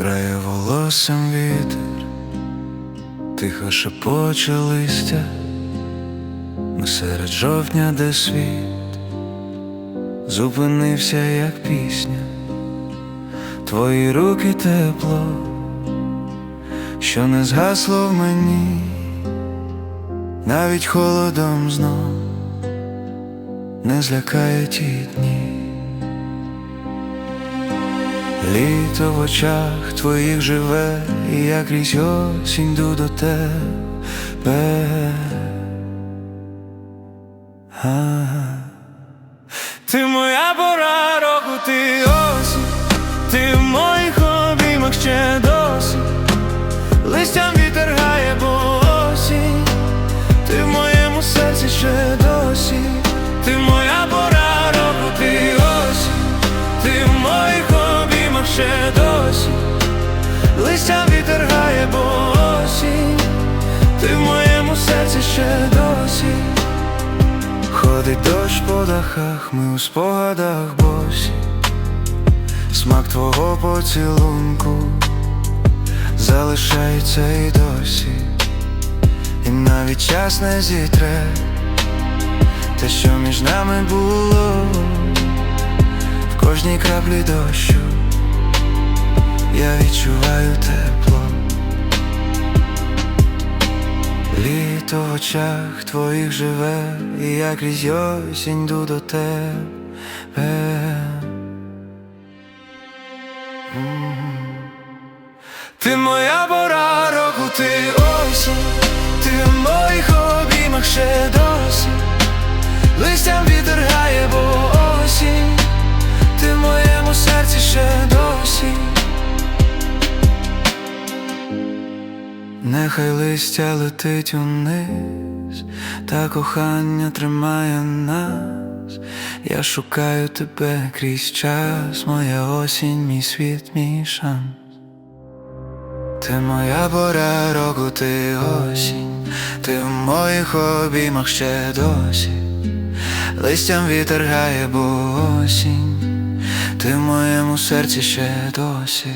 грає волоссям вітер, тихо шепоче листя, ми серед жовтня, де світ зупинився, як пісня, твої руки тепло, що не згасло в мені, навіть холодом знов не злякає ті дні. Літо в очах твоїх живе, і я крізь осінь йду до тебе. А. Ти моя листям вітер гає, бо осінь, ти в моєму серці ще досі. Ходить дощ по дахах, ми у спогадах босі, смак твого поцілунку залишається і досі, і навіть час не зітре те, що між нами було. В кожній краплі дощу, я відчуваю тепло. Літо в очах твоїх живе, і я крізь осінь йду до тебе. Ти моя пора року, ти осінь, ти в моїх обіймах ще досі, листям вітер грає, бо Нехай листя летить униз, та кохання тримає нас. Я шукаю тебе крізь час, моя осінь, мій світ, мій шанс. Ти моя пора року, ти осінь, ти в моїх обіймах ще досі, листям вітер гає, бо осінь, ти в моєму серці ще досі.